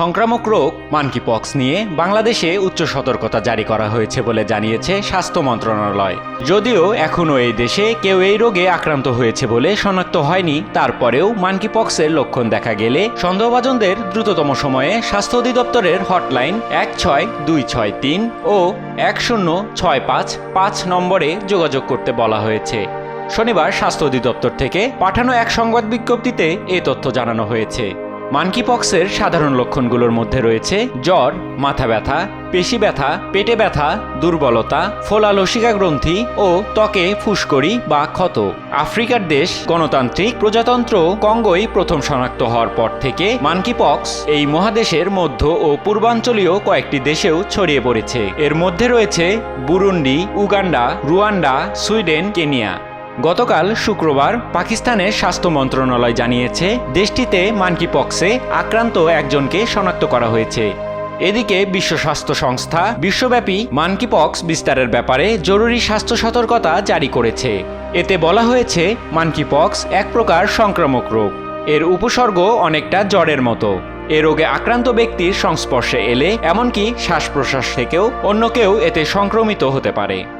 সংক্রামক রোগ মানকিপক্স নিয়ে বাংলাদেশে উচ্চ সতর্কতা জারি করা হয়েছে বলে জানিয়েছে স্বাস্থ্য মন্ত্রণালয়। যদিও এখনও এই দেশে কেউ এই রোগে আক্রান্ত হয়েছে বলে শনাক্ত হয়নি, তারপরেও মানকিপক্সের লক্ষণ দেখা গেলে সন্দেহভাজনদের দ্রুততম সময়ে স্বাস্থ্য অধিদপ্তরের হটলাইন এক ছয় দুই ছয় তিন ও এক শূন্য ছয় পাঁচ পাঁচ নম্বরে যোগাযোগ করতে বলা হয়েছে। শনিবার স্বাস্থ্য অধিদপ্তর থেকে পাঠানো এক সংবাদ বিজ্ঞপ্তিতে এ তথ্য জানানো হয়েছে। মানকিপক্সের সাধারণ লক্ষণগুলোর মধ্যে রয়েছে জ্বর, মাথা ব্যথা, পেশি ব্যথা, পেটে ব্যথা, দুর্বলতা, ফোলা লসিকা গ্রন্থি ও ত্বকে ফুসকড়ি বা ক্ষত। আফ্রিকার দেশ গণতান্ত্রিক প্রজাতন্ত্র কঙ্গোই প্রথম শনাক্ত হওয়ার পর থেকে মানকিপক্স এই মহাদেশের মধ্য ও পূর্বাঞ্চলীয় কয়েকটি দেশেও ছড়িয়ে পড়েছে। এর মধ্যে রয়েছে Burundi, Uganda, Rwanda, Sweden, Kenya. গতকাল শুক্রবার পাকিস্তানের স্বাস্থ্য মন্ত্রণালয় জানিয়েছে, দেশটিতে মানকিপক্সে আক্রান্ত একজনকে শনাক্ত করা হয়েছে। এদিকে বিশ্ব স্বাস্থ্য সংস্থা বিশ্বব্যাপী মানকিপক্স বিস্তারের ব্যাপারে জরুরি স্বাস্থ্য সতর্কতা জারি করেছে। এতে বলা হয়েছে মানকিপক্স এক প্রকার সংক্রামক রোগ। এর উপসর্গ অনেকটা জ্বরের মতো। এ রোগে আক্রান্ত ব্যক্তির সংস্পর্শে এলে এমনকি শ্বাস প্রশ্বাস থেকেও অন্য কেউ এতে সংক্রমিত হতে পারে।